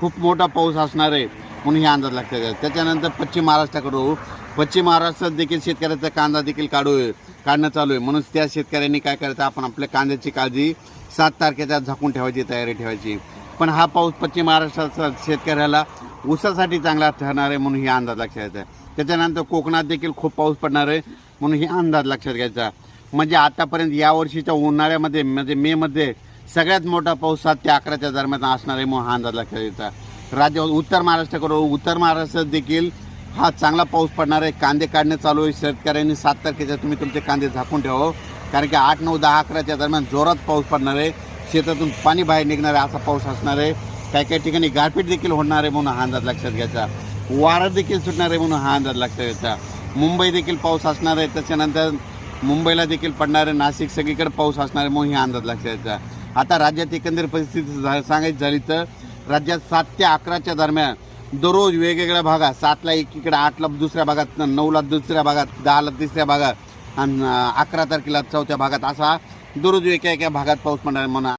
खूप मोठा पाऊस असणार आहे म्हणून हे अंदाज लागतात आहे. त्याच्यानंतर पश्चिम महाराष्ट्राकडून पश्चिम महाराष्ट्रात देखील शेतकऱ्याचा कांदा देखील काढू काढणं चालू आहे. म्हणून त्या शेतकऱ्यांनी काय करायचं आपण आपल्या कांद्याची काळजी सात तारखेच्या झाकून ठेवायची तयारी ठेवायची. पण हा पाऊस पश्चिम महाराष्ट्राचा शेतकऱ्याला ऊसासाठी चांगला ठरणार आहे म्हणून हे अंदाज लक्षात आहे त्याच्यानंतर कोकणात देखील खूप पाऊस पडणार आहे म्हणून हे अंदाज लक्षात घ्यायचा. म्हणजे आतापर्यंत या वर्षीच्या उन्हाळ्यामध्ये म्हणजे मेमध्ये सगळ्यात मोठा पाऊस सात ते अकराच्या दरम्यान असणार आहे म्हणून हा अंदाज लक्षात येतात राज्य उत्तर महाराष्ट्राकडून उत्तर महाराष्ट्रात देखील हा चांगला पाऊस पडणार आहे. कांदे काढणे चालू आहे. शेतकऱ्यांनी सात तारखेच्या तुम्ही तुमचे कांदे झाकून ठेवा. कारण की आठ नऊ दहा अकराच्या दरम्यान जोरात पाऊस पडणार आहे. शेतातून पाणी बाहेर निघणार आहे असा पाऊस असणार आहे. काही काही ठिकाणी गारपीट देखील होणार आहे म्हणून हा अंदाज लक्षात घ्यायचा. वारं देखील सुटणार आहे म्हणून हा अंदाज लक्षात घ्यायचा. मुंबई देखील पाऊस असणार आहे. त्याच्यानंतर मुंबईला देखील पडणार आहे. नाशिक सगळीकडे पाऊस असणार आहे म्हणून हा अंदाज लक्षात घ्यायचा. आता राज्यात एकंदर परिस्थिती झा- सांगायची झाली तर राज्यात सात ते अकराच्या दरम्यान दररोज वेगवेगळ्या भागात सातला एकीकडे आठला दुसऱ्या भागात नऊला दुसऱ्या भागात दहाला तिसऱ्या भागात आणि अकरा तारखेला चौथ्या भागात असा दररोज एका एका भागात पाऊस पडणार म्हणा.